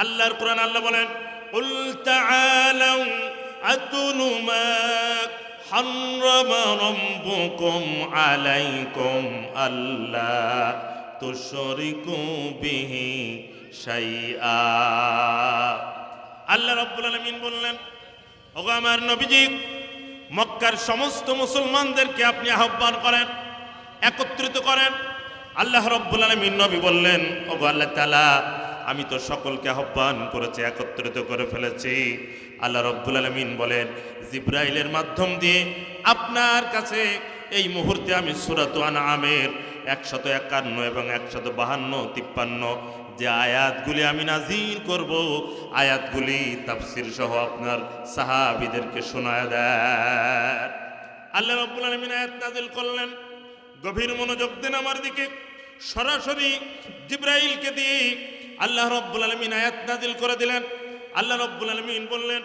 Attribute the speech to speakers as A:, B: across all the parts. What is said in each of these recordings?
A: আল্লাহর কোরআন আল্লাহ বলেন قل تعالوا أتل ما حرم ربكم عليكم ألا تشركوا به شيئا আল্লাহ রব্বুল আলমিন বললেন ওগো আমার নবীজি মক্কার সমস্ত মুসলমানদেরকে আপনি আহ্বান করেন একত্রিত করেন আল্লাহ রব্বুল আলমিন নবী বললেন ওগো আল্লাহ তালা আমি তো সকলকে আহ্বান করেছি, একত্রিত করে ফেলেছি। আল্লাহ রব্বুল আলমিন বলেন, জিব্রাইলের মাধ্যম দিয়ে আপনার কাছে এই মুহূর্তে আমি সুরাত আমের একশত একান্ন এবং একশত বাহান্ন, তিপ্পান্ন যে আয়াতগুলি আমি নাজির করব, আয়াতগুলি তাফসির সহ আপনার সাহাবিদেরকে শোনায় দেয় আল্লাহ রব্বুল আলমিন আয়াত নাজিল করলেন, গভীর মনোযোগ দেন আমার দিকে সরাসরি জিব্রাইলকে দিয়ে আল্লাহ রব্বুল আলমিন আয়াত নাজিল করে দিলেন। আল্লাহ রব্বুল আলমিন বললেন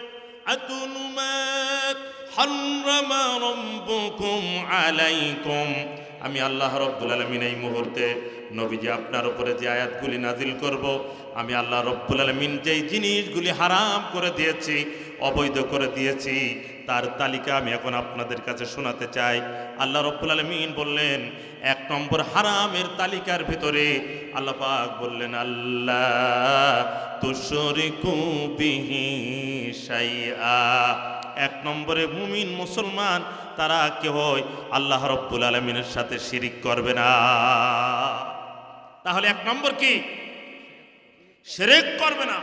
A: আমি আল্লাহ রব্বুল আলমিন এই মুহূর্তে নবীজি আপনার উপরে যে আয়াতগুলি নাজিল করব আমি আল্লাহ রব্বুল আলমিন যেই জিনিসগুলি হারাম করে দিয়েছি, অবৈধ করে দিয়েছি, তার তালিকা আমি এখন আপনাদের কাছে শোনাতে চাই। আল্লাহ রব্বুল আলমিন বললেন, এক নম্বর হারামের তালিকার ভিতরে আল্লাহ পাক বললেন, আল্লাহ তুশরিকু বিহি শাইআ। এক নম্বরে মুমিন মুসলমান, তারা কে হয় আল্লাহ রব্বুল আলমিনের সাথে শিরিক করবে না। তাহলে এক নম্বর কি? শিরিক করবে না।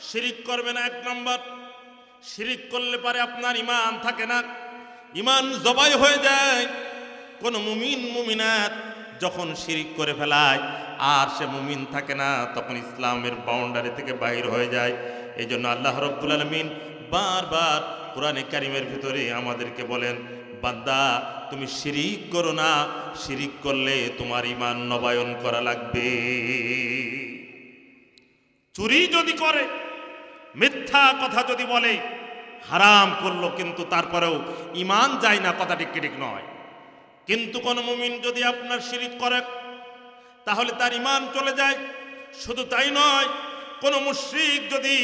A: শিরিক করবে না এক নম্বর। শিরিক করলে পারে আপনার ইমান থাকে না। ইমান জবাই হয়ে যায়। কোন মুমিন, মুমিনাত যখন শিরিক করে ফেলায়, আর সে মুমিন থাকে না, তখন ইসলামের বাউন্ডারি থেকে বাহির হয়ে যায়। এই জন্য আল্লাহ রব্বুল আলমিন বারবার কোরআনে কারিমের ভিতরে আমাদেরকে বলেন, বান্দা, তুমি শিরিক করো না। শিরিক করলে তোমার ইমান নবায়ন করা লাগবে। চুরি যদি করে, মিথ্যা কথা যদি বলে, হারাম করল কিন্তু তারপরেও ইমান যায় না কথা ঠিক ঠিক নয়। কিন্তু কোন মুমিন যদি আপনার শিরিক করে, তাহলে তার ইমান চলে যায়। শুধু তাই নয়, কোন মুশ্রিক যদি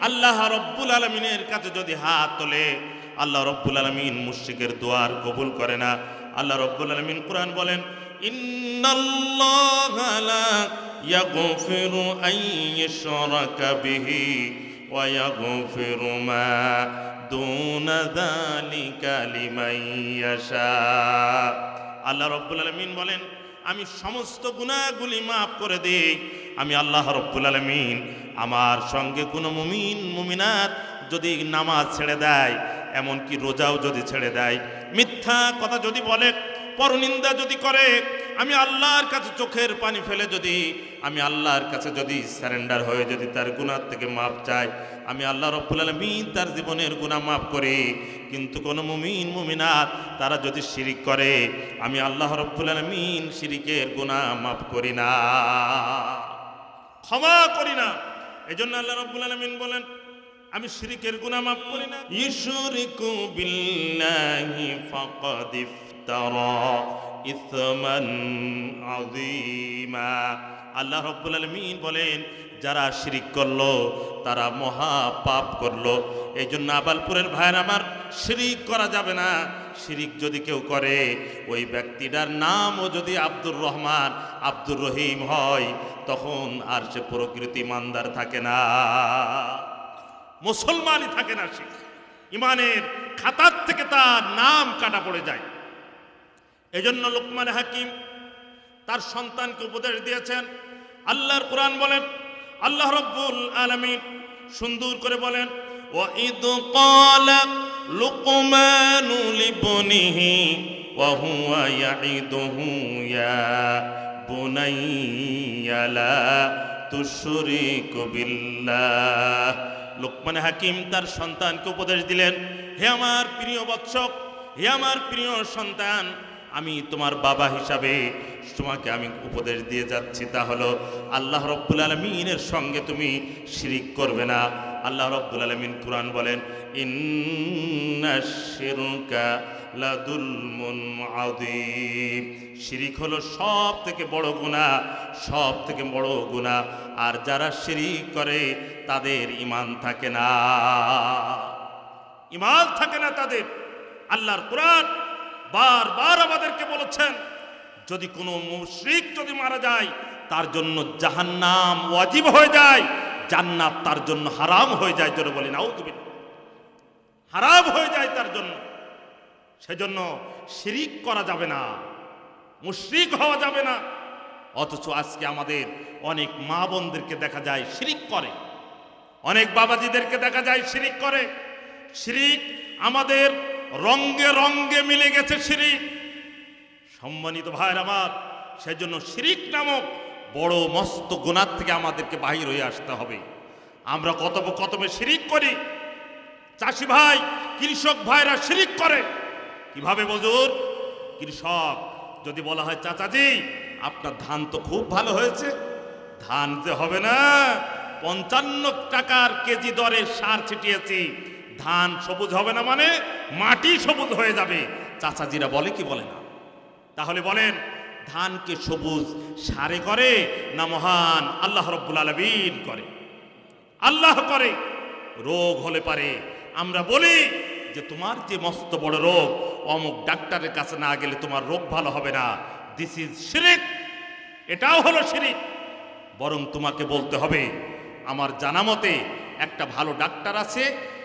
A: আল্লাহ রব্বুল আলমিনের কাছে যদি হাত তোলে, আল্লাহ রব্বুল আলমিন মুশ্রিকের দোয়ার কবুল করে না। আল্লাহ রব্বুল আলমিন কোরআন বলেন, ইন্নাল্লাহ আন ইউশরাকা বিহি ওয়া ইয়াগফিরু মা দুনা যালিকা লিমান ইয়াশা আল্লাহ রব্বুল আলমিন বলেন, আমি সমস্ত গুণাগুলি মাফ করে দেই। আমি আল্লাহ রব্বুল আলমিন আমার সঙ্গে কোনো মুমিন, মুমিনাত যদি নামাজ ছেড়ে দেয়, এমনকি রোজাও যদি ছেড়ে দেয়, মিথ্যা কথা যদি বলে পরনিন্দা যদি করে, আমি আল্লাহর কাছে চোখের পানি ফেলে যদি, আমি আল্লাহর কাছে যদি স্যারেন্ডার হয়ে যদি তার গুণার থেকে মাপ চাই, আমি আল্লাহ রব্বুল আলমিন তার জীবনের গুণা মাফ করি। কিন্তু কোনো মুমিন, মুমিনাত, তারা যদি শিরিক করে, আমি আল্লাহ রব্বুল আলমিন শিরিকের গুণা মাফ করি না। ক্ষমা করি না। এই জন্য আল্লাহ রব্বুল আলমিন বলেন, আমি শিরিকের গুণা মাফ করি না। ফাকাদ ইফতারা ইসমান আযীমা আল্লাহ রব্বুল আলমিন বলেন, যারা শিরিক করল, তারা মহা পাপ করল। এই জন্য আবালপুরের ভাইয়ের আমার, শিরিক করা যাবে না। শিরিক যদি কেউ করে, ওই ব্যক্তিটার নামও যদি আব্দুর রহমান, আব্দুর রহিম হয়, তখন আর সে প্রকৃতি মান্দার থাকে না। মুসলমানই থাকে না সে। ইমানের খাতার থেকে তার নাম কাটা পড়ে যায়। এজন্য লোকমান হাকিম তার সন্তানকে উপদেশ দিয়েছেন আল্লাহর কোরআন বলেন আল্লাহ রব্বুল আলামিন সুন্দর করে বলেন وَإِذْ قَالَ لُقْمَانُ لِابْنِهِ وَهُوَ يَعِظُهُ يَا بُنَيَّ لَا تُشْرِكْ بِاللَّهِ লোকমান হাকিম তার সন্তানকে উপদেশ দিলেন হে আমার প্রিয় বৎসক হে আমার প্রিয় সন্তান আমি তোমার বাবা হিসাবে তোমাকে আমি উপদেশ দিয়ে যাচ্ছি, তা হলো আল্লাহ রব্বুল আলমিনের সঙ্গে তুমি শিরিক করবে না। আল্লাহ রব্বুল আলমিন কুরআন বলেন শিরিক হলো সব থেকে বড় গুনাহ, সব থেকে বড় গুনাহ। আর যারা শিরিক করে, তাদের ঈমান থাকে না। ইমান থাকে না তাদের। আল্লাহর কোরআন বারবার আমাদেরকে বলেছেন, যদি কোনো মুশরিক যদি মারা যায়, তার জন্য জাহান্নাম ওয়াজিব হয়ে যায়, জান্নাত তার জন্য হারাম হয়ে যায়, জোরে বলি নাউজুবিল্লাহ হারাম হয়ে যায় তার জন্য। সেজন্য শিরিক করা যাবে না, মুশরিক হওয়া যাবে না। অথচ আজকে আমাদের অনেক মা বোনদেরকে দেখা যায় শিরিক করে। অনেক বাবাজিদেরকে দেখা যায় শিরিক করে। শিরিক আমাদের রঙ্গে রঙ্গে মিলে গেছে শিরিক সম্মানিত ভাইয়ের আমার, সেজন্য শিরিক নামক বড় মস্ত গুণার থেকে আমাদেরকে বাহির হয়ে আসতে হবে। আমরা কত কতমে শিরিক করি। চাষি ভাই, কৃষক ভাইরা শিরিক করে। কীভাবে বজুর? কৃষক, যদি বলা হয়, চাচাজি, আপনার ধান তো খুব ভালো হয়েছে। ধান যে হবে না, পঞ্চান্ন টাকার কেজি দরে সার ছিটিয়েছি। ধান সবুজ হবে না মানে মাটি সবুজ হয়ে যাবে। চাচাজিরা বলে কি বলে না? তাহলে বলেন, ধানকে সবুজ সারে করে না মহান আল্লাহ রব্বুল আলমিন করে? আল্লাহ করে, রোগ হলে পারে। আমরা বলি যে তোমার যে মস্ত বড় রোগ, অমুক ডাক্তারের কাছে না গেলে তোমার রোগ ভালো হবে না। দিস ইজ শিরিক, এটাও হলো শিরিক। বরং তোমাকে বলতে হবে, আমার জানা মতে একটা ভালো ডাক্তার আছে,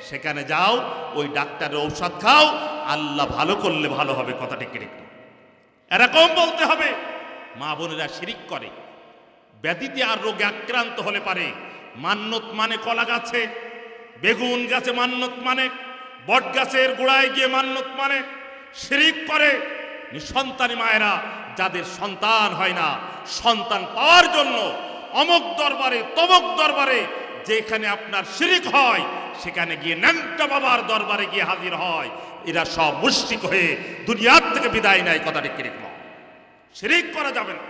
A: সেখানে যাও, ওই ডাক্তারের ঔষধ খাও, আল্লাহ ভালো করলে ভালো হবে, কথাটি কিনে এরকম বলতে হবে, মা বোনেরা শিরিক করে। ব্যাধিতে আর রোগে আক্রান্ত হলে পারে। মান্যত মানে কলা গাছে, বেগুন গাছে মান্যত মানে বট গাছের গোড়ায় গিয়ে মান্যত মানে শিরিক করে। নিঃসন্তানী মায়েরা, যাদের সন্তান হয় না, সন্তান পাওয়ার জন্য অমক দরবারে, তমক দরবারে যেখানে আপনার শিরিক হয়, সেখানে গিয়ে ন্যাংটা বাবার দরবারে গিয়ে হাজির হয়। এরা সব মুশরিক হয়ে দুনিয়ার থেকে বিদায় নেয়, কথাটি কিরিক শিরিক করা যাবে না,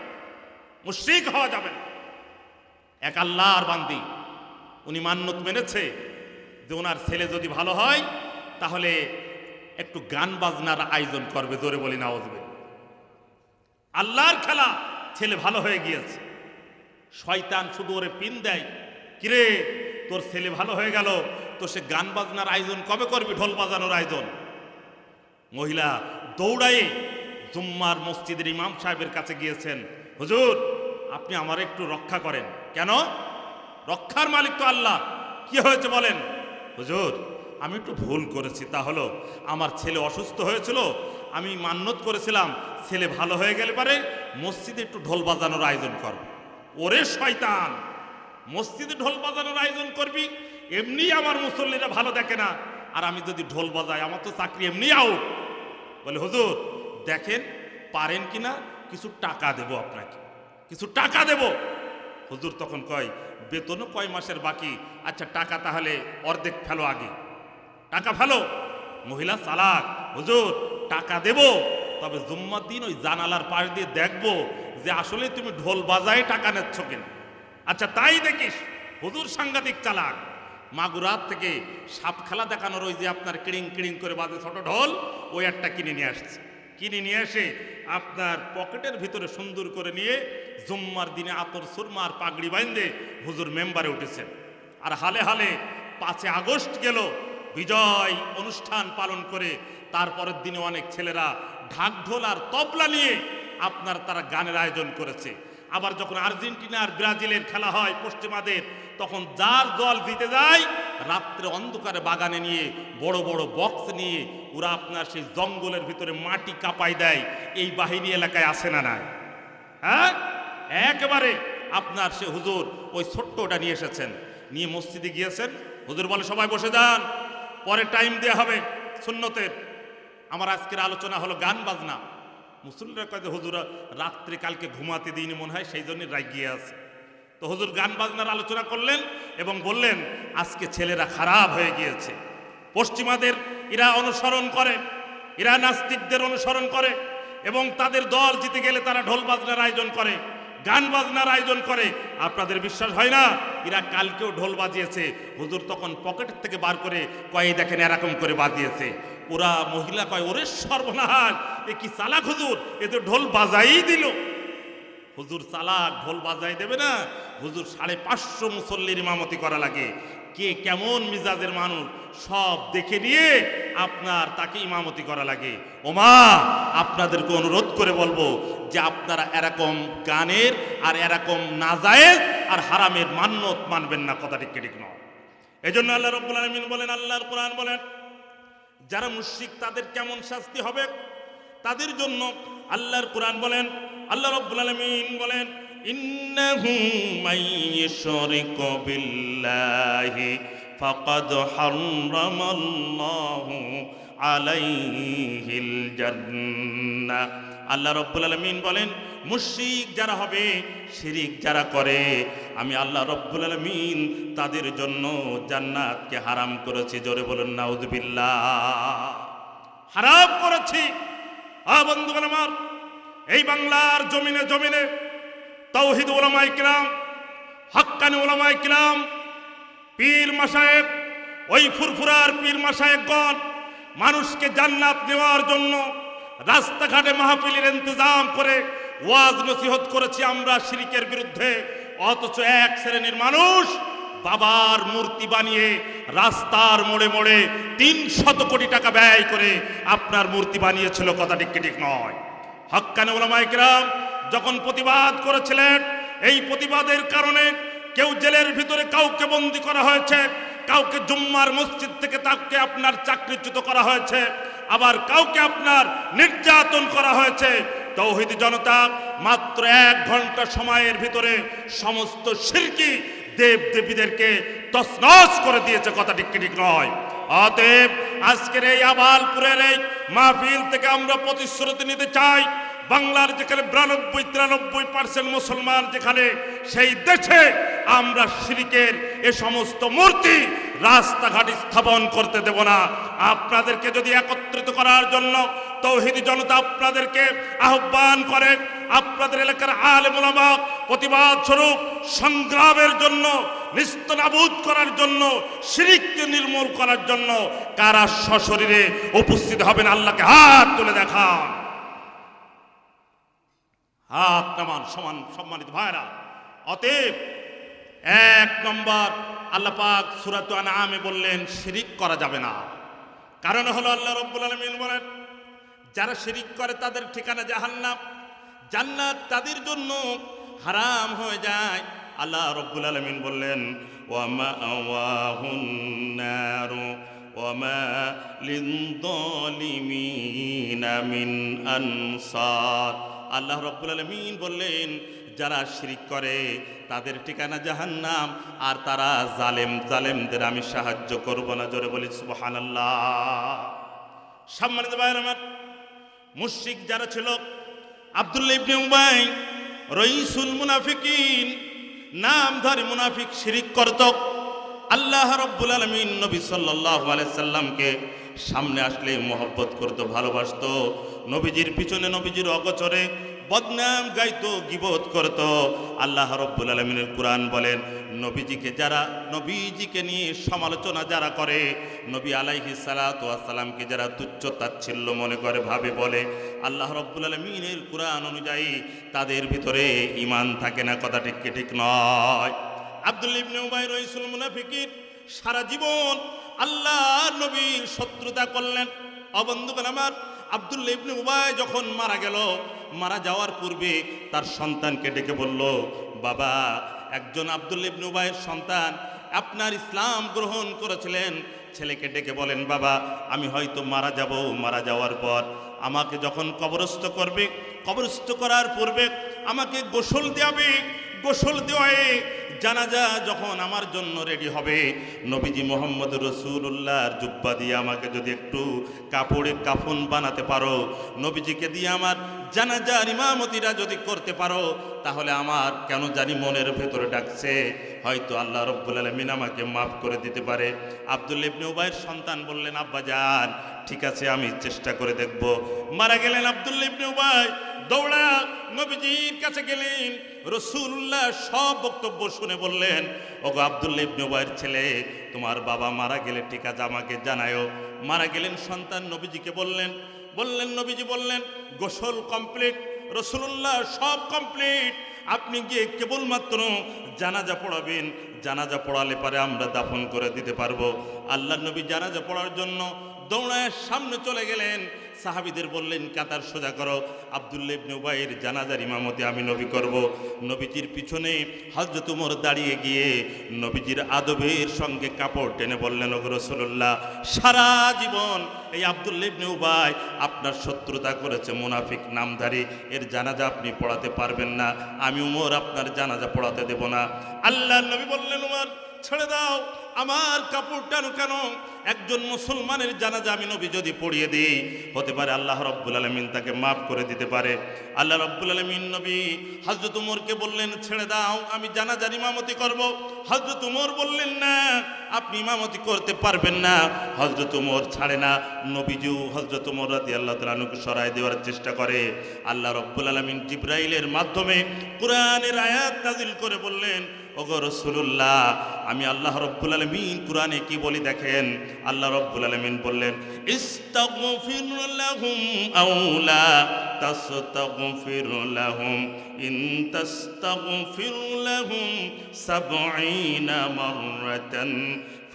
A: মুশরিক হওয়া যাবে না। এক আল্লাহর বান্দি, উনি মান্যত মেনেছে যে ওনার ছেলে যদি ভালো হয়, তাহলে একটু গান বাজনার আয়োজন করবে, জোরে বলি না ওজবে আল্লাহর খেলা, ছেলে ভালো হয়ে গিয়েছে। শয়তান শুধু ওরে পিন দেয় কিরে, তোর ছেলে ভালো হয়ে গেল, তো সে গান বাজনার আয়োজন কবে করবি? ঢোল বাজানোর আয়োজন। মহিলা দৌড়াই জুম্মার মসজিদের ইমাম সাহেবের কাছে গিয়েছেন, হুজুর, আপনি আমার একটু রক্ষা করেন। কেন? রক্ষার মালিক তো আল্লাহ। কি হয়েছে বলেন? হুজুর, আমি একটু ভুল করেছি। তা হলো, আমার ছেলে অসুস্থ হয়েছিল, আমি মান্যত করেছিলাম, ছেলে ভালো হয়ে গেলে পারে মসজিদে একটু ঢোল বাজানোর আয়োজন করব। ওরে শয়তান! মসজিদে ঢোল বাজানোর আয়োজন করবি, এমনি আমার মুসল্লিরা ভালো দেখে না। আর আমি যদি ঢোল বাজাই, আমার তো চাকরি এমনি আউট। বলে, হুজুর, দেখেন, পারেন কিনা কিছু টাকা দেব আপনাকে। কিছু টাকা দেব। হুজুর তখন কয়, বেতনও কয় মাসের বাকি। আচ্ছা টাকা তাহলে অর্ধেক ফেলো আগে। টাকা ফেলো। মহিলা চালাক, হুজুর, টাকা দেব। তবে জুম্মার দিন ওই জানালার পাশ দিয়ে দেখব যে আসলে তুমি ঢোল বাজায় টাকা নেচ্ছ কিনা। আচ্ছা তাই দেখিস, হুজুর সাংঘাতিক চালাক। মাগুরাত থেকে সাপ খেলা দেখানোর ওই যে আপনার কিড়িং কিড়িং করে বাজে ছোট ঢোল, ওই একটা কিনে নিয়ে আসছে। কিনে নিয়ে এসে আপনার পকেটের ভিতরে সুন্দর করে নিয়ে জুম্মার দিনে আতর সুরমার পাগড়ি বাইন্দে হুজুর মেম্বারে উঠেছেন। আর হালে হালে পাঁচে আগস্ট গেল, বিজয় অনুষ্ঠান পালন করে তারপরের দিনে অনেক ছেলেরা ঢাক ঢোল আর তবলা নিয়ে আপনার তারা গানের আয়োজন করেছে। আবার যখন আর্জেন্টিনা আর ব্রাজিলের খেলা হয় পশ্চিমাদের, তখন যার দল জিতে যায়, রাত্রে অন্ধকারে বাগানে নিয়ে বড় বড় বক্স নিয়ে ওরা আপনার সেই জঙ্গলের ভিতরে মাটি কাঁপাই দেয়। এই বাহিনী এলাকায় আসে না নাই। হ্যাঁ? একেবারে আপনার সে হুজুর ওই ছোট্টটা নিয়ে এসেছেন। নিয়ে মসজিদে গিয়েছেন। হুজুর বলে, সবাই বসে যান, পরে টাইম দেওয়া হবে সুন্নতের। আমার আজকের আলোচনা হলো গান বাজনা। মুসল্লিরা কয় হুজুর, রাত্রে কালকে ঘুমাতে দিইনি মনে হয়, সেই জন্য রাগিয়ে আছে। তো হুজুর গান বাজনার আলোচনা করলেন এবং বললেন, আজকে ছেলেরা খারাপ হয়ে গিয়েছে। পশ্চিমাদের এরা অনুসরণ করে, এরা নাস্তিকদের অনুসরণ করে এবং তাদের দল জিতে গেলে তারা ঢোল বাজনার আয়োজন করে, গান বাজনার আয়োজন করে। আপনাদের বিশ্বাস হয় না? এরা কালকেও ঢোল বাজিয়েছে। হুজুর তখন পকেট থেকে বার করে কয়ে দেখেন এরকম করে বাজিয়েছে। ওরা মহিলা কয়, ওরে সর্বনাশ, এ কি চালাক হুজুর? এ তো ঢোল বাজাই দিল। হুজুর চালাক, ঢোল বাজাই দেবে না। হুজুর সাড়ে পাঁচশো মুসল্লির ইমামতি করা লাগে। কে কেমন মিজাজের মানুষ, সব দেখে নিয়ে আপনার তাকে ইমামতি করা লাগে। ওমা, আপনাদেরকে অনুরোধ করে বলব যে আপনারা এরকম গানের আর এরকম নাজায়েজ আর হারামের মান্যত মানবেন না, কথাটি ঠিক নয়? এই জন্য আল্লাহ রব্বুল আলমিন বলেন, আল্লাহর কোরআন বলেন যারা মুশরিক, তাদের কেমন শাস্তি হবে? তাদের জন্য আল্লাহর কোরআন বলেন, আল্লাহ রাব্বুল আলামিন বলেন বিল্লাহি ফাকাদ হারামাল্লাহু আলাইহিল জান্নাহ। আল্লাহ রব্বুল আলমিন বলেন মুশরিক যারা হবে, শিরিক যারা করে, আমি আল্লাহ রব্বুল আলমিন তাদের জন্য জান্নাতকে হারাম করেছি। জোরে বলুন, নাউজবিল্লাহ। হারাম করেছি। আ বন্ধুগণ আমার, এই বাংলার জমিনে জমিনে তৌহিদ ওলামাই কিরাম, হক্কানি ওলামাই কিরাম, পীর মাসায়েব ওই ফুরফুরার পীর মাসায়েবগণ মানুষকে জান্নাত দেওয়ার জন্য রাস্তাঘাটে মাহফিলের ইন্তজাম করে ওয়াজ নসিহত করেছি আমরা শিরিকের বিরুদ্ধে, অথচ এক শ্রেণির মানুষ বাবার মূর্তি বানিয়ে রাস্তার মোড়ে মোড়ে তিন শত কোটি টাকা ব্যয় করে আপনার মূর্তি বানিয়েছিল কথাটি কি ঠিক নয়। হক্কানে ওলামাইকরাম যখন প্রতিবাদ করেছিলেন, এই প্রতিবাদের কারণে কেউ জেলের ভিতরে কাউকে বন্দি করা হয়েছে, কাউকে জুম্মার মসজিদ থেকে তাকে আপনার চাকরিচ্যুত করা হয়েছে, আবার কাউকে আপনার নির্যাতন করা হয়েছে তৌহিদ জনতা মাত্র এক ঘণ্টা সময়ের ভিতরে সমস্ত শিরকি দেব দেবীদেরকে তসনস করে দিয়েছে কথাটি ঠিক নয়। অতএব আজকের এই আবালপুরের এই মাহফিল থেকে আমরা প্রতিশ্রুতি নিতে চাই, বাংলার যেখানে বিরানব্বই, তিরানব্বই পার্সেন্ট মুসলমান যেখানে, সেই দেশে আমরা শিরিকের এ সমস্ত মূর্তি রাস্তাঘাট স্থাপন করতে দেব না। আপনাদেরকে যদি একত্রিত করার জন্য তৌহিদি জনতা আপনাদেরকে আহ্বান করে, আপনাদের এলাকার আলে মোলামা প্রতিবাদ স্বরূপ সংগ্রামের জন্য, নিস্তনাবুদ করার জন্য শিরিককে নির্মূল করার জন্য কারা সশরীরে উপস্থিত হবেন আল্লাহকে হাত তুলে দেখান। হাত নামান সমান সম্মানিত ভাইরা, অতএব এক নম্বর আল্লাহ পাক সুরাত আনামে বললেন শিরিক করা যাবে না। কারণ হলো আল্লাহ রব্বুল আলমিন বলেন যারা শিরিক করে তাদের ঠিকানা জাহান্নাম। জান্নাত তাদের জন্য হারাম হয়ে যায়। আল্লাহ রব্বুল আলমিন বললেন মিন আল্লাহ রব্বুল আলমিন বললেন, যারা শিরিক করে তাদের ঠিকানা জাহান্নাম, আর তারা জালেম জালেমদের আমি সাহায্য করব না। জোরে বলি, সুবহানাল্লাহ। সম্মানিত ভাইয়ের আমার মুশরিক যারা ছিল, আব্দুল্লাহ ইবনে উমাই, রইসুল মুনাফিকিন, নামধারী মুনাফিক শিরিক করত। আল্লাহ রব্বুল আলমিন নবী সাল্লাহ সাল্লামকে সামনে আসলে মহব্বত করতো, ভালোবাসত। নবীজির পিছনে নবীজির অগচরে বদনাম গাইতো, গিবত করত। আল্লাহ রব্বুল আলমিনের কোরআন বলেন, নবীজিকে যারা, নবীজিকে নিয়ে সমালোচনা যারা করে, নবী আলাইহি সালাতামকে যারা তুচ্ছ তাচ্ছিল্য মনে করে, ভাবে, বলে, আল্লাহ রব্বুল আলমিনের কোরআন অনুযায়ী তাদের ভিতরে ইমান থাকে না, কথা ঠিক ঠিক নয়। আব্দুল ইবনে উবাই মুনাফিকির সারা জীবন আল্লাহ নবীর শত্রুতা করলেন। অবন্ধুগণ আমার আব্দুল্লা ইবনে উবাই যখন মারা গেল মারা যাওয়ার পূর্বে তার সন্তানকে ডেকে বলল, বাবা, একজন আব্দুল ইবনুবাইয়ের সন্তান আপনার ইসলাম গ্রহণ করেছিলেন। ছেলেকে ডেকে বলেন, বাবা, আমি হয়তো মারা যাব, মারা যাওয়ার পর আমাকে যখন কবরস্থ করবে, কবরস্থ করার পূর্বে আমাকে গোসল দেওয়াবে গোসল দেওয়ায় জানাজা যখন আমার জন্য রেডি হবে, নবীজি মোহাম্মদ রসুল্লাহর জুব্বা দিয়ে আমাকে যদি একটু কাপড়ে কাফন বানাতে পারো, নবীজিকে দিয়ে আমার জানাজার ইমামতিরা যদি করতে পারো, তাহলে আমার কেন জানি মনের ভেতরে ডাকছে। হয়তো আল্লাহ রব্বুল আলমিন আমাকে মাফ করে দিতে পারে। আব্দুল ইবনে উবাইয়ের সন্তান বললেন, আব্বা যান ঠিক আছে, আমি চেষ্টা করে দেখব। মারা গেলেন আব্দুল ইবনে উবাই। দৌড়া নবীজির কাছে গেলেন। রসুল্লাহ সব বক্তব্য শুনে বললেন, ওগো আবদুল্লা ইবনে উবাইয়ের ছেলে, তোমার বাবা মারা গেলে ঠিক আছে আমাকে জানায়ও। মারা গেলেন সন্তান নবীজিকে বললেন বললেন, নবীজি বললেন, গোসল কমপ্লিট রসুল্লাহ সব কমপ্লিট। আপনি গিয়ে কেবলমাত্র জানাজা পড়াবেন। জানাজা পড়ালে পারে আমরা দাফন করে দিতে পারব। আল্লাহ নবী জানাজা পড়ার জন্য দৌড়ায় সামনে চলে গেলেন। সাহাবিদের বললেন, কাতার সোজা করো। আবদুল্লা ইবনে জানাজার ইমামতি আমি নবী করব। নবীজির পিছনে হজরত উমর দাঁড়িয়ে গিয়ে নবীজির আদবের সঙ্গে কাপড় টেনে বললেন, ওগো রসুল্লাহ সারা জীবন এই আবদুল্লা ইবনে আপনার শত্রুতা করেছে, মুনাফিক নামধারী। এর জানাজা আপনি পড়াতে পারবেন না। আমি উমর আপনার জানাজা পড়াতে দেব না। আল্লাহ নবী বললেন, উমর, ছেড়ে দাও। আমার কাপড় টানো কেন? একজন মুসলমানের জানাজা আমি নবী যদি পড়িয়ে দিই, হতে পারে আল্লাহ রব্বুল আলমিন তাকে মাফ করে দিতে পারে। আল্লাহ রব্বুল আলমিন নবী হজরত উমরকে বললেন, ছেড়ে দাও, আমি জানাজার ইমামতি করব। হজরত উমর বললেন, না, আপনি ইমামতি করতে পারবেন না। হজরত উমর ছাড়ে না। নবীজু হজরত উমর রাতি আল্লাহ তালুকে সরাই দেওয়ার চেষ্টা করে। আল্লাহ রব্বুল আলমিন জিব্রাইলের মাধ্যমে কোরআনের আয়াত নাজিল করে বললেন ওগো রসুল্লাহ আমি আল্লাহ রব্বুল আলমিন কোরআনে কি বলি দেখেন? আল্লাহ রব্বুল আলমিন বললেন, ইস্তাগফির লাহুম আউলা তাস্তাগফির লাহুম। ইন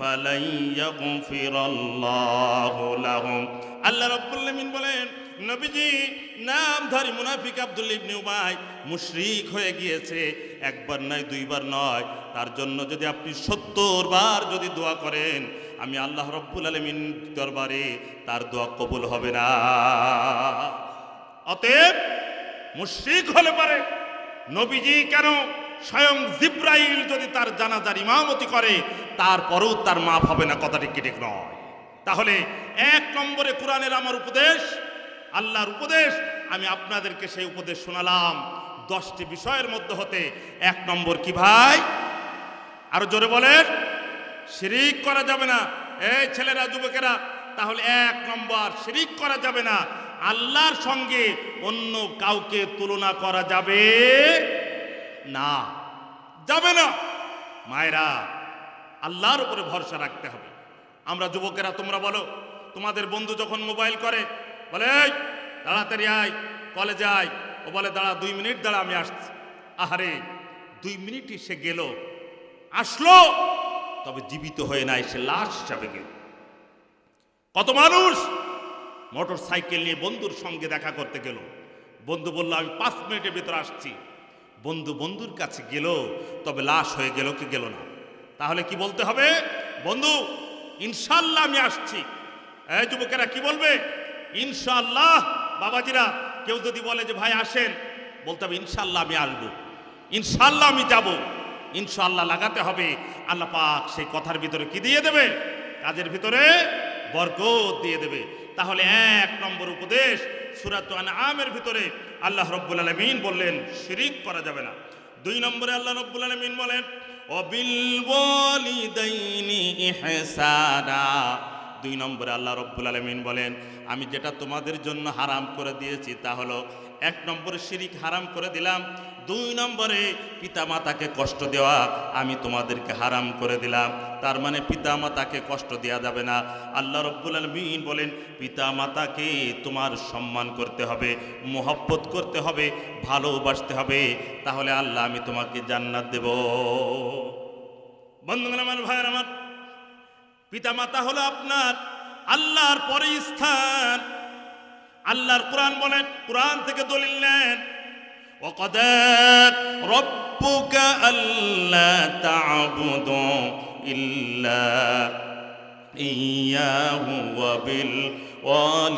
A: ফালাই ইয়াগফিরাল্লাহু লাহুম। আল্লাহ রব্বুল আলমিন বলেন, নবীজি নামধারী মুনাফিক আব্দুল ইবনে উবাই মুশরিক হয়ে গিয়েছে। একবার নয়, দুইবার নয়। তার জন্য যদি আপনি সত্তর বার যদি দোয়া করেন, আমি আল্লাহ রব্বুল আলমিন দরবারে তার দোয়া কবুল হবে না। অতএব মুশরিক হলে পারে। নবীজি কেন স্বয়ং জিব্রাইল যদি তার জানাজার ইমামতি করে, তারপরেও তার মাফ হবে না, কথাটি কেটে নয়? তাহলে এক নম্বরে কোরআনের আমার উপদেশ, আল্লাহর উপদেশ, আমি আপনাদেরকে সেই উপদেশ শোনালাম। দশটি বিষয়ের মধ্যে হতে এক নম্বর কি ভাই? আরও জোরে বলেন। শিরিক করা যাবে না। এই ছেলেরা, যুবকেরা, তাহলে এক নম্বর, শিরিক করা যাবে না। আল্লাহর সঙ্গে অন্য কাউকে তুলনা করা যাবে না। যাবে না। মায়েরা আল্লাহর উপরে ভরসা রাখতে হবে। আমরা যুবকেরা তোমরা বলো তোমাদের বন্ধু যখন মোবাইল করে বলে "এই, তাড়াতাড়ি আয় কলেজে আয়। ও বলে দাঁড়া দুই মিনিট দাঁড়া আমি আসছি। আহারে দুই মিনিটই সে গেল আসলো তবে জীবিত হয়ে নাই সে লাশ হিসাবে গেল। কত মানুষ মোটর সাইকেল নিয়ে বন্ধুর সঙ্গে দেখা করতে গেল। বন্ধু বলল আমি পাঁচ মিনিটের ভেতর আসছি। বন্ধু বন্ধুর কাছে গেল, তবে লাশ হয়ে গেল কি গেল না? তাহলে কি বলতে হবে? বন্ধু ইনশাল্লাহ আমি আসছি। এই যুবকেরা কি বলবে? ইনশাল্লাহ বাবাজিরা, কেউ যদি বলে যে, ভাই, আসেন, বলতে হবে ইনশাল্লাহ আমি আসব। ইনশাল্লাহ আমি যাব। ইনশাল্লাহ লাগাতে হবে। আল্লাহ পাক সেই কথার ভিতরে কি দিয়ে দেবে? কাজের ভিতরে বরকত দিয়ে দেবে। তাহলে এক নম্বর উপদেশ, সুরাত আমের ভিতরে আল্লাহ রব্বুল আলমিন বললেন, শিরিক করা যাবে না। দুই নম্বরে আল্লাহ রব্বুল আলমিন বলেন দুই নম্বরে আল্লাহ রব্বুল আলমিন বলেন, আমি যেটা তোমাদের জন্য হারাম করে দিয়েছি তা হলো, এক নম্বরে শিরিক হারাম করে দিলাম দুই নম্বরে পিতা মাতাকে কষ্ট দেওয়া আমি তোমাদেরকে হারাম করে দিলাম। তার মানে পিতা মাতাকে কষ্ট দেওয়া যাবে না। আল্লাহ রব্বুল আলমিন বলেন পিতা মাতাকে তোমার সম্মান করতে হবে, মোহব্বত করতে হবে, ভালোবাসতে হবে। তাহলে আল্লাহ আমি তোমাকে জান্নাত দেব। বন্ধুগণ আমার ভাইয়ের আমার পিতা মাতা হলো আপনার আল্লাহর পরে স্থান। আল্লাহর কোরআন বলেন, কোরআন থেকে দলিল নেন। وقضى ربك ألا تعبدوا إلا إياه وبالوالدين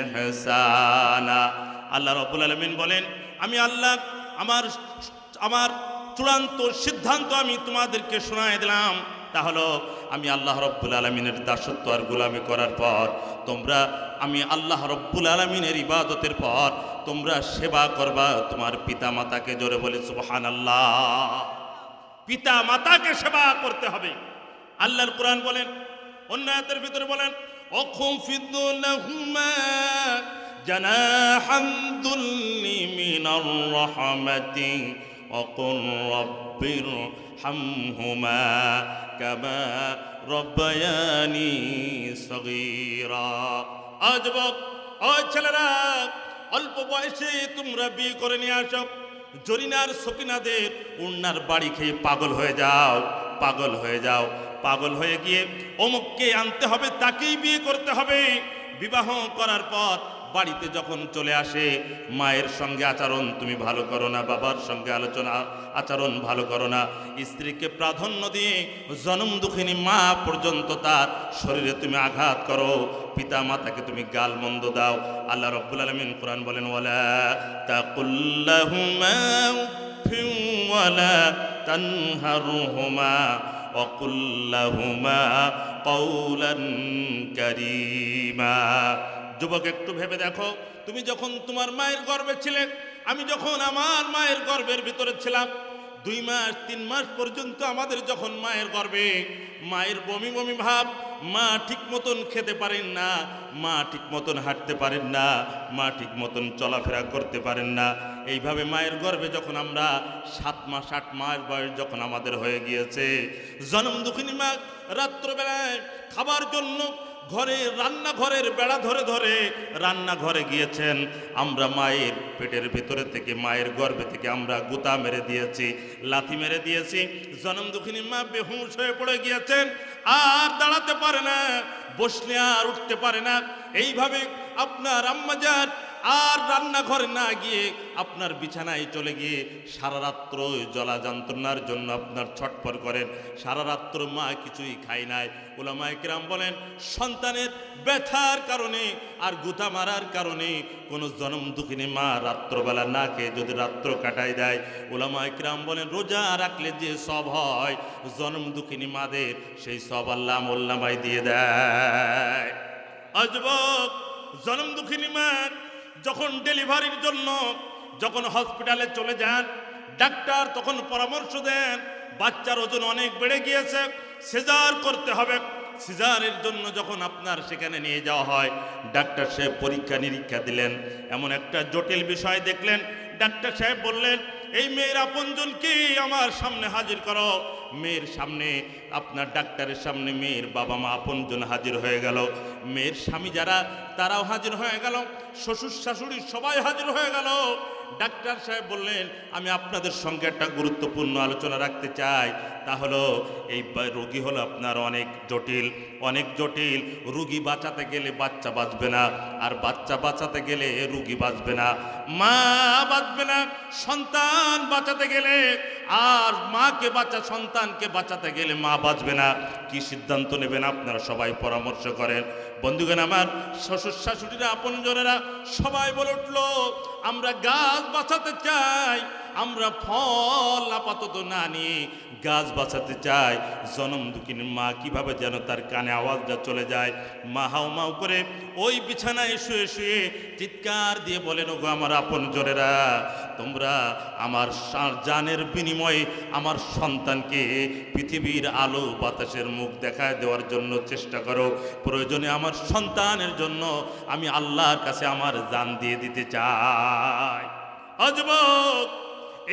A: إحسانا আল্লাহ রব্বুল আলমিন বলেন আমি আল্লাহ আমার আমার চূড়ান্ত সিদ্ধান্ত আমি তোমাদেরকে শোনায় দিলাম তাহলে আমি আল্লাহ রব্বুল আলমিনের দাসত্ব আর গোলামি করার পর, তোমরা, আমি আল্লাহ রব্বুল আলমিনের ইবাদতের পর, তোমরা সেবা করবা তোমার পিতা মাতাকে জোরে বলে সুবহান আল্লাহ পিতা মাতাকে সেবা করতে হবে। আল্লাহর কোরআন বলেন অন্যায়তের ভিতরে বলেন জানা হামদুল্লি মিনার রহমাতি وقل رب ارحمهما كما ربياني صغيرا আজবক ওই ছেলেরা অল্প বয়সে তোমরা বিয়ে করে নিয়ে আসো জরিনার সকিনাদের উন্নার বাড়ি খেয়ে পাগল হয়ে যাও পাগল হয়ে যাও পাগল হয়ে গিয়ে অমুককে আনতে হবে তাকেই বিয়ে করতে হবে বিবাহ করার পর বাড়িতে যখন চলে আসে মায়ের সঙ্গে আচরণ তুমি ভালো করো না বাবার সঙ্গে আলোচনা আচরণ ভালো করো না স্ত্রীকে প্রাধান্য দিয়ে জনম দুঃখিনী মা পর্যন্ত তার শরীরে তুমি আঘাত করো পিতা মাতাকে তুমি গাল মন্দ দাও আল্লাহ রব্বুল আলমিন কোরআন বলেন ওয়ালা তাকুল্লাহুমা উফিন ওয়ালা তানহারুহুমা وقل لهما قولا كريما যুবক, একটু ভেবে দেখো। তুমি যখন তোমার মায়ের গর্ভে ছিলে, আমি যখন আমার মায়ের গর্ভের ভিতরে ছিলাম, দুই মাস, তিন মাস পর্যন্ত আমাদের যখন মায়ের গর্ভে, মায়ের বমি বমি ভাব, মা ঠিক মতন খেতে পারেন না, মা ঠিক মতন হাঁটতে পারেন না, মা ঠিক মতন চলাফেরা করতে পারেন না, এইভাবে মায়ের গর্ভে যখন আমরা সাত মাস, আট মাস বয়স যখন আমাদের হয়ে গিয়েছে, জনম দুঃখিনী মা, রাত্রবেলায় খাবার জন্য ঘরে, রান্নাঘরের বেড়া ধরে ধরে রান্নাঘরে গিয়েছেন। আমরা মায়ের পেটের ভিতরে থেকে, মায়ের গর্ভে থেকে আমরা গুতা মেরে দিয়েছি, লাথি মেরে দিয়েছি। জনম দুঃখিনী মা বেহুশ হয়ে পড়ে গিয়েছেন। আর দাঁড়াতে পারে না, বসলে আর উঠতে পারে না। এইভাবে আপনার আম্মাজান আর রান্নাঘরে না গিয়ে আপনার বিছানায় চলে গিয়ে সারা রাত্র জলা যন্ত্রণার জন্য আপনার ছটফট করেন। সারা রাত্র মা কিছুই খায় নাই। ওলামায় কিরাম বলেন, সন্তানের ব্যথার কারণে আর গুতা মারার কারণে কোনো জনম দুঃখিনী মা রাত্রবেলা না খেয়ে যদি রাত্র কাটায় দেয়। ওলামায় কিরাম বলেন, রোজা রাখলে যে সব হয়, জনম দুঃখিনী মাদের সেই সব আল্লাহ মোল্লামায় দিয়ে দেয়। আজবক জনম দুঃখিনী মা যখন ডেলিভারির জন্য যখন হসপিটালে চলে যান, ডাক্তার তখন পরামর্শ দেন, বাচ্চার ওজন অনেক বেড়ে গিয়েছে, সিজার করতে হবে। সিজারের জন্য যখন আপনার সেখানে নিয়ে যাওয়া হয়, ডাক্তার সাহেব পরীক্ষা নিরীক্ষা দিলেন। এমন একটা জটিল বিষয় দেখলেন। ডাক্তার সাহেব বললেন, এই মেয়ের আপনজনকে আমার সামনে হাজির করো। মেয়ের সামনে, আপনার ডাক্তারের সামনে মেয়ের বাবা মা আপনজন হাজির হয়ে গেল। মেয়ের স্বামী যারা, তারাও হাজির হয়ে গেল। শ্বশুর শাশুড়ি সবাই হাজির হয়ে গেল। ডাক্তার সাহেব বললেন, আমি আপনাদের সঙ্গে একটা গুরুত্বপূর্ণ আলোচনা রাখতে চাই। তা হলো, এই রোগী হলো আপনার অনেক জটিল অনেক জটিল। রুগী বাঁচাতে গেলে বাচ্চা বাঁচবে না, আর বাচ্চা বাঁচাতে গেলে রুগী বাঁচবে না। মা বাঁচবে না, সন্তান বাঁচাতে গেলে আর মাকে বাঁচা, সন্তানকে বাঁচাতে গেলে মা বাঁচবে না। কি সিদ্ধান্ত নেবেন আপনারা সবাই পরামর্শ করেন। বন্ধুগণ আমার, শ্বশুর শাশুড়িরা আপনজনেরা সবাই বলে উঠল, আমরা গাছ বাঁচাতে চাই আমরা ফল আপাতত না নিয়ে গাছ বাঁচাতে চাই। জনম দুঃখিনীর মা কীভাবে যেন তার কানে আওয়াজটা চলে যায়। মা হাও মাও করে ওই বিছানায় শুয়ে শুয়ে চিৎকার দিয়ে বলেন, ওগো আমার আপন জোরেরা তোমরা আমার জানের বিনিময়ে আমার সন্তানকে পৃথিবীর আলো বাতাসের মুখ দেখায় দেওয়ার জন্য চেষ্টা করো। প্রয়োজনে আমার সন্তানের জন্য আমি আল্লাহর কাছে আমার জান দিয়ে দিতে চাই। অজবক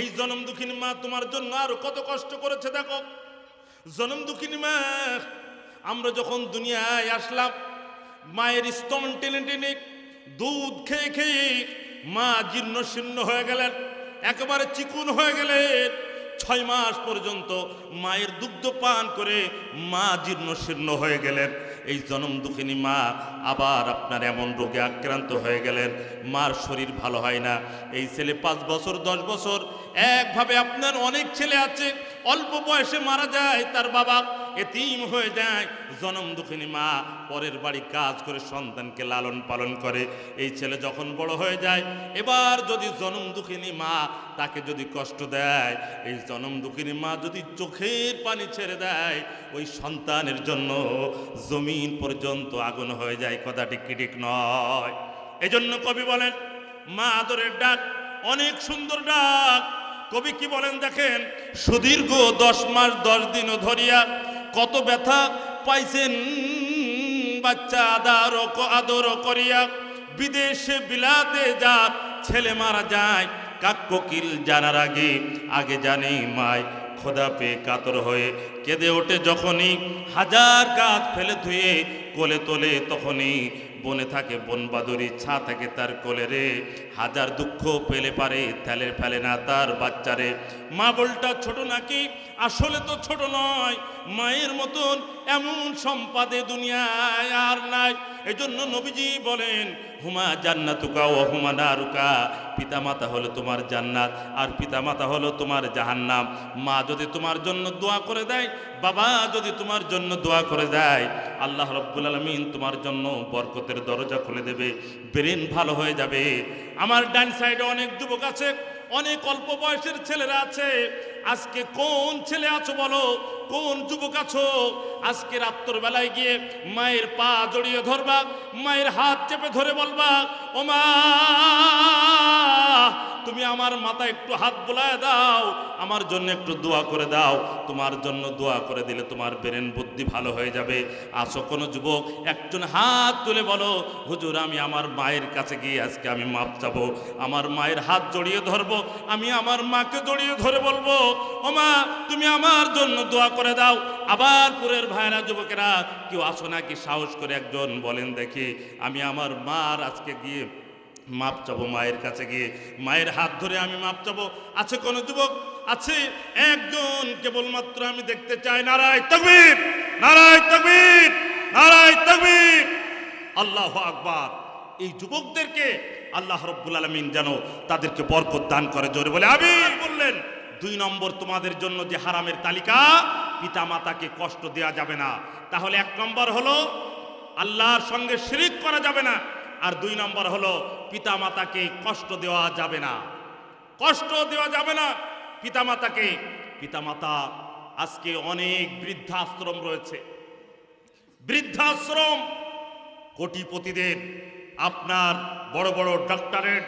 A: এই জনম দুঃখিনী মা তোমার জন্য আরও কত কষ্ট করেছে, দেখো। জনম দুঃখিনী মা, আমরা যখন দুনিয়ায় আসলাম, মায়ের স্তন টেনে টেনে দুধ খেয়ে খেয়ে মা জীর্ণ শীর্ণ হয়ে গেলেন, একেবারে চিকুন হয়ে গেলেন। ছয় মাস পর্যন্ত মায়ের দুগ্ধ পান করে মা জীর্ণ শীর্ণ হয়ে গেলেন। এই জনম দুঃখিনী মা আবার আপনার এমন রোগে আক্রান্ত হয়ে গেলেন। মার শরীর ভালো হয় না। এই ছেলে পাঁচ বছর, দশ বছর, একভাবে আপনার অনেক ছেলে আছে, অল্প বয়সে মারা যায়, তার বাবা এতিম হয়ে যায়। জনম দুঃখিনী মা পরের বাড়ি কাজ করে সন্তানকে লালন পালন করে। এই ছেলে যখন বড় হয়ে যায়, এবার যদি জনম দুঃখিনী মা তাকে যদি কষ্ট দেয়, এই জনম দুঃখিনী মা যদি চোখের পানি ছেড়ে দেয়, ওই সন্তানের জন্য জমিন পর্যন্ত আগুন হয়ে যায়। কথাটি কিটিক নয়? এজন্য কবি বলেন, মা আদরের ডাক অনেক সুন্দর ডাক। কবি কি বলেন দেখেন, সুদীর্ঘ দশ মাস দশ দিন ধরিয়া কত ব্যথা পাইছেন বাচ্চা আদার আদর করিয়া। বিদেশে বিলাতে যা ছেলে মারা যায় কাক কোকিল জানার আগে আগে জানে মায় খোদা পেয়ে কাতর হয়ে কেঁদে ওঠে যখনই। হাজার কাজ ফেলে ধুয়ে কোলে তোলে তখনই বনে থাকে বন বাদুরি ছা থাকে তার কোলে রে। হাজার দুঃখ পেলে পারে ফেলে ফেলে না তার বাচ্চারে। মা বলটা ছোট নাকি? আসলে তো ছোট নয়। মায়ের মতন এমন সম্পাদে দুনিয়ায় আর নাই। এজন্য নবীজি বলেন, হুমা জান্নাতুকা ও হুমা নারুকা। পিতামাতা হলো তোমার জান্নাত আর পিতামাতা হলো তোমার জাহান্নাম। মা যদি তোমার জন্য দোয়া করে দেয়, বাবা যদি তোমার জন্য দোয়া করে দেয়, আল্লাহ রব্বুল আলমিন তোমার জন্য বরকতের দরজা খুলে দেবে, ব্রেন ভালো হয়ে যাবে। আমার ডান সাইডে অনেক যুবক আছে, অনেক অল্প বয়সের ছেলেরা আছে আজকে কোন ছেলে আছো বলো? কোন যুবক আছো? আজকে রাত্র বেলায় গিয়ে মায়ের পা জড়িয়ে ধরবা, মায়ের হাত চেপে ধরে বলবা, ও মা, তুমি আমার মাথায় একটু হাত বোলায় দাও, আমার জন্য একটু দোয়া করে দাও, তোমার জন্য দোয়া করে দিলে তোমার ব্রেন বুদ্ধি ভালো হয়ে যাবে। আসো কোনো যুবক, একজন হাত তুলে বলো, হুজুর, আমি আমার মায়ের কাছে গিয়ে আজকে আমি মাপ চাবো, আমার মায়ের হাত জড়িয়ে ধরবো, আমি আমার মাকে জড়িয়ে ধরে বলব ও মা তুমি আমার জন্য দোয়া করে দাও। আবার পুরের ভাইরা, যুবকেরা, কেউ আসো নাকি? সাহস করে একজন বলেন, দেখি, আমি আমার মার আজকে গিয়ে মাপ চাবো মায়ের কাছে গিয়ে। মায়ের হাত ধরে আমি মাপ চাবো। আছে কোন যুবক? আছে? একজন, কেবলমাত্র আমি দেখতে চাই। নারায় তকবীর! নারায় তকবীর! নারায় তকবীর! আল্লাহ আকবার। এই যুবকদেরকে আল্লাহ রব্বুল আলমিন যেন তাদেরকে বরকত দান করে। জোরে বলে আমি বললেন। দুই নম্বর তোমাদের জন্য যে হারামের তালিকা পিতা মাতাকে কষ্ট দেওয়া যাবে না। তাহলে এক নম্বর হলো, আল্লাহর সঙ্গে শিরিক করা যাবে না। আর দুই নম্বর হলো পিতা মাতাকে কষ্ট দেওয়া যাবে না। কষ্ট দেওয়া যাবে না পিতা মাতাকে পিতা মাতা আজকে অনেক বৃদ্ধাশ্রম রয়েছে। বৃদ্ধাশ্রম কোটিপতিদের, আপনার বড় বড় ডক্টরেট,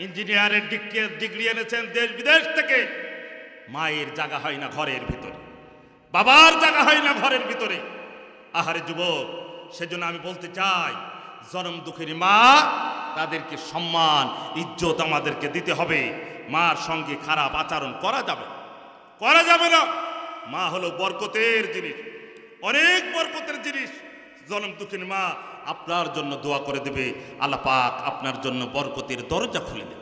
A: ইঞ্জিনিয়ারের ডিগ্রি- ডিগ্রি এনেছেন দেশ বিদেশ থেকে। মায়ের জায়গা হয় না ঘরের ভিতরে। বাবার জায়গা হয় না ঘরের ভিতরে। আহারে যুবক, সেজন্য আমি বলতে চাই, জনম দুঃখের মা, তাদেরকে সম্মান, ইজ্জত আমাদেরকে দিতে হবে। মার সঙ্গে খারাপ আচরণ করা যাবে করা যাবে না। মা হলো বরকতের জিনিস। অনেক বরকতের জিনিস। জনম দুঃখিনী মা আপনার জন্য দোয়া করে দেবে। আল্লাহ পাক আপনার জন্য বরকতের দরজা খুলে দেবে।